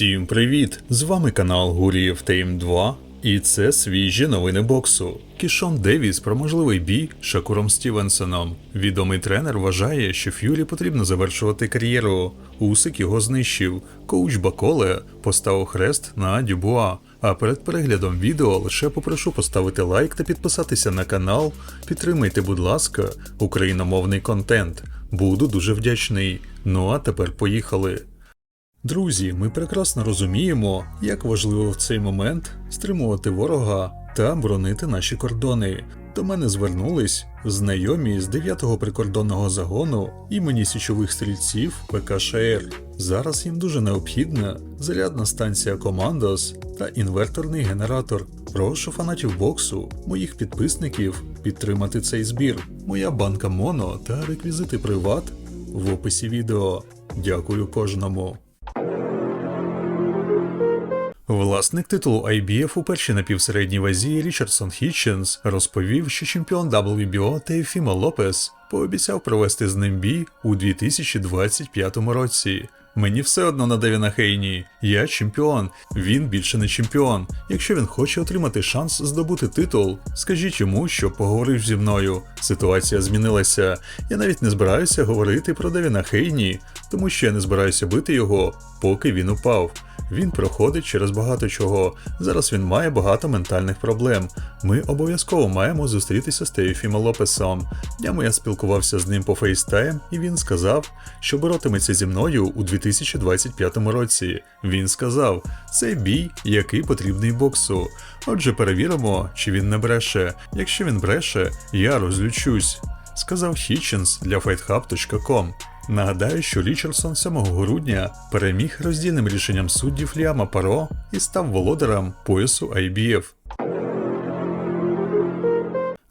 Всім привіт! З вами канал Гурієв Тейм 2, і це свіжі новини боксу. Кішон Девіс про можливий бій з Шакуром Стівенсоном. Відомий тренер вважає, що Ф'юрі потрібно завершувати кар'єру. Усик його знищив. Коуч Баколе поставив хрест на Дюбуа. А перед переглядом відео лише попрошу поставити лайк та підписатися на канал. Підтримайте, будь ласка, україномовний контент. Буду дуже вдячний. Ну а тепер поїхали. Друзі, ми прекрасно розуміємо, як важливо в цей момент стримувати ворога та боронити наші кордони. До мене звернулись знайомі з 9-го прикордонного загону імені січових стрільців ПКШР. Зараз їм дуже необхідна зарядна станція Командос та інверторний генератор. Прошу фанатів боксу, моїх підписників підтримати цей збір. Моя банка Моно та реквізити Приват в описі відео. Дякую кожному. Власник титулу IBF у першій напівсередній вазі Річардсон Хітченс розповів, що чемпіон WBO Теофімо Лопес пообіцяв провести з ним бій у 2025 році. Мені все одно на Девіна Хейні. Я чемпіон. Він більше не чемпіон. Якщо він хоче отримати шанс здобути титул, скажіть йому, що поговорив зі мною. Ситуація змінилася. Я навіть не збираюся говорити про Девіна Хейні, тому що я не збираюся бити його, поки він упав. Він проходить через багато чого. Зараз він має багато ментальних проблем. Ми обов'язково маємо зустрітися з Теофімо Лопесом. Днями я спілкувався з ним по FaceTime, і він сказав, що боротиметься зі мною у 2025 році. Він сказав, це бій, який потрібний боксу. Отже, перевіримо, чи він не бреше. Якщо він бреше, я розлючусь. Сказав Хітченс для fighthub.com. Нагадаю, що Річардсон 7 грудня переміг роздільним рішенням суддів Ліама Паро і став володарем поясу IBF.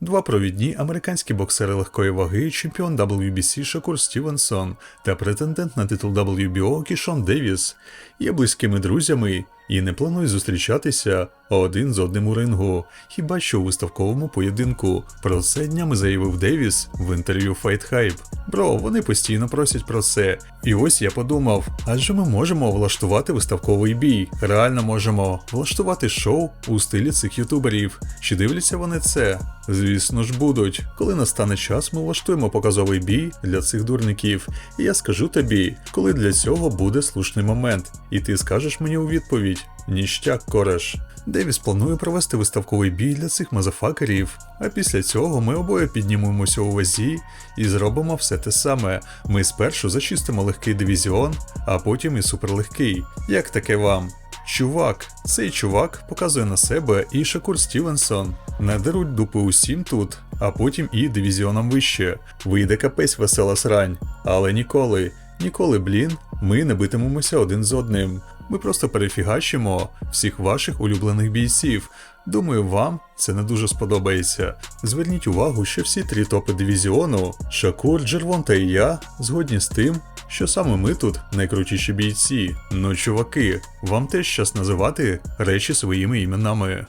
Два провідні американські боксери легкої ваги, чемпіон WBC Шакур Стівенсон та претендент на титул WBO Кішон Девіс є близькими друзями і не планують зустрічатися один з одним у рингу, хіба що у виставковому поєдинку. Про це днями заявив Девіс в інтерв'ю Fight Hype. Бро, вони постійно просять про це. І ось я подумав, адже ми можемо влаштувати виставковий бій. Реально можемо влаштувати шоу у стилі цих ютуберів. Чи дивляться вони це? Звісно ж будуть. Коли настане час, ми влаштуємо показовий бій для цих дурників. І я скажу тобі, коли для цього буде слушний момент. І ти скажеш мені у відповідь: ніштяк кореш. Девіс планує провести виставковий бій для цих мазафакерів, а після цього ми обоє піднімемося у вазі і зробимо все те саме. Ми спершу зачистимо легкий дивізіон, а потім і суперлегкий. Як таке вам? Чувак, цей чувак показує на себе і Шакур Стівенсон. Не деруть дупи усім тут, а потім і дивізіоном вище. Вийде капець весела срань. Але ніколи, ніколи, блін, ми не битимемося один з одним. Ми просто перефігачимо всіх ваших улюблених бійців. Думаю, вам це не дуже сподобається. Зверніть увагу, що всі три топи дивізіону Шакур, Джервонта і я згодні з тим, що саме ми тут найкрутіші бійці. Ну, чуваки, вам теж час називати речі своїми іменами.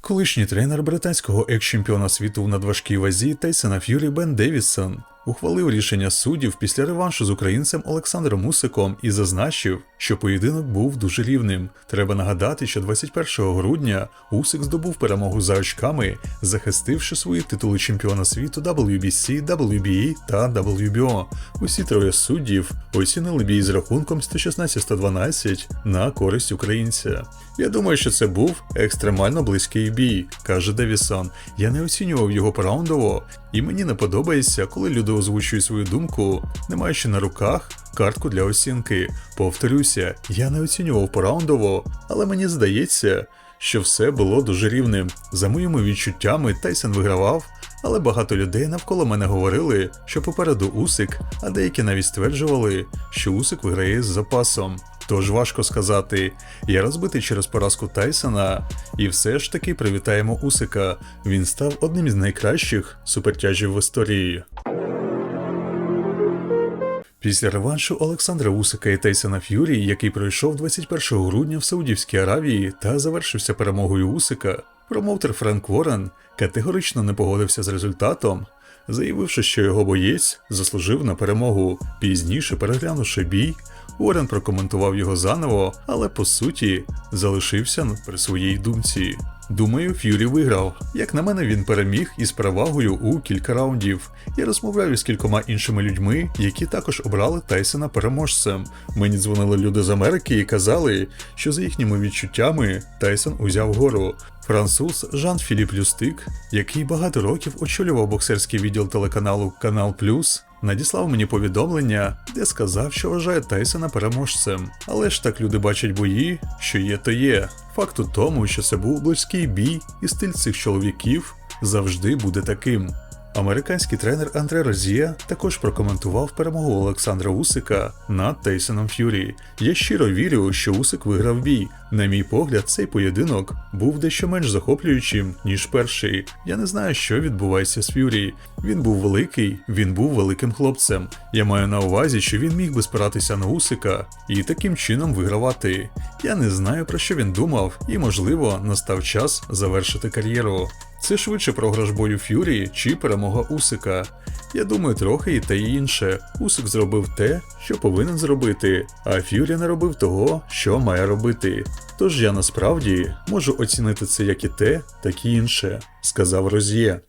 Колишній тренер британського екс-чемпіона світу в надважкій вазі Тайсона Ф'юрі Бен Девісон ухвалив рішення суддів після реваншу з українцем Олександром Усиком і зазначив, що поєдинок був дуже рівним. Треба нагадати, що 21 грудня Усик здобув перемогу за очками, захистивши свої титули чемпіона світу WBC, WBA та WBO. Усі троє суддів оцінили бій з рахунком 116-112 на користь українця. Я думаю, що це був екстремально близький бій, каже Девісон. Я не оцінював його пораундово, і мені не подобається, коли люди озвучують свою думку, не маючи на руках картку для оцінки. Повторюся, я не оцінював пораундово, але мені здається, що все було дуже рівним. За моїми відчуттями, Тайсон вигравав, але багато людей навколо мене говорили, що попереду Усик, а деякі навіть стверджували, що Усик виграє з запасом. Тож важко сказати, я розбитий через поразку Тайсона, і все ж таки привітаємо Усика. Він став одним із найкращих супертяжів в історії. Після реваншу Олександра Усика і Тейсона Ф'юрі, який пройшов 21 грудня в Саудівській Аравії та завершився перемогою Усика, промоутер Френк Ворен категорично не погодився з результатом заявивши, що його боєць заслужив на перемогу. Пізніше, переглянувши бій, Уоррен прокоментував його заново, але по суті залишився при своїй думці. Думаю, Ф'юрі виграв. Як на мене, він переміг із перевагою у кілька раундів. Я розмовляв із кількома іншими людьми, які також обрали Тайсона переможцем. Мені дзвонили люди з Америки і казали, що за їхніми відчуттями Тайсон узяв гору. Француз Жан Філіп Люстик, який багато років очолював боксерський відділ телеканалу Канал Плюс, надіслав мені повідомлення, де сказав, що вважає Тайсона переможцем. Але ж так люди бачать бої, що є, то є. Факт у тому, що це був близький бій, і стиль цих чоловіків завжди буде таким. Американський тренер Андре Розія також прокоментував перемогу Олександра Усика над Тейсоном Ф'юрі. Я щиро вірю, що Усик виграв бій. На мій погляд, цей поєдинок був дещо менш захоплюючим, ніж перший. Я не знаю, що відбувається з Ф'юрі. Він був великий, він був великим хлопцем. Я маю на увазі, що він міг би спиратися на Усика і таким чином вигравати. Я не знаю про що він думав, і можливо настав час завершити кар'єру. Це швидше програш бою Ф'юрі чи перемога Усика. Я думаю, трохи і те і інше. Усик зробив те, що повинен зробити, а Ф'юрі не робив того, що має робити. Тож я насправді можу оцінити це як і те, так і інше, сказав Роз'є.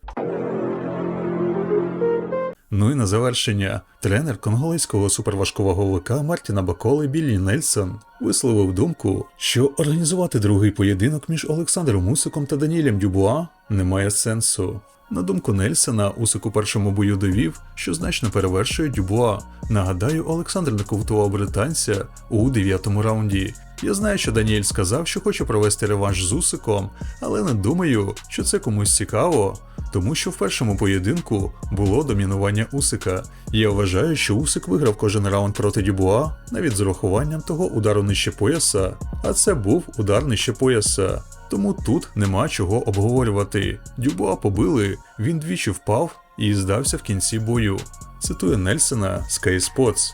Ну і на завершення, тренер конголезького суперважковаговика Мартіна Баколи Біллі Нельсон висловив думку, що організувати другий поєдинок між Олександром Усиком та Даніелем Дюбуа немає сенсу. На думку Нельсона, Усик у першому бою довів, що значно перевершує Дюбуа. Нагадаю, Олександр нокаутував британця у дев'ятому раунді. Я знаю, що Даніель сказав, що хоче провести реванш з Усиком, але не думаю, що це комусь цікаво, тому що в першому поєдинку було домінування Усика. Я вважаю, що Усик виграв кожен раунд проти Дюбуа, навіть з урахуванням того удару нижче пояса, а це був удар нижче пояса. Тому тут нема чого обговорювати. Дюбуа побили, він двічі впав і здався в кінці бою. Цитує Нельсона Sky Sports.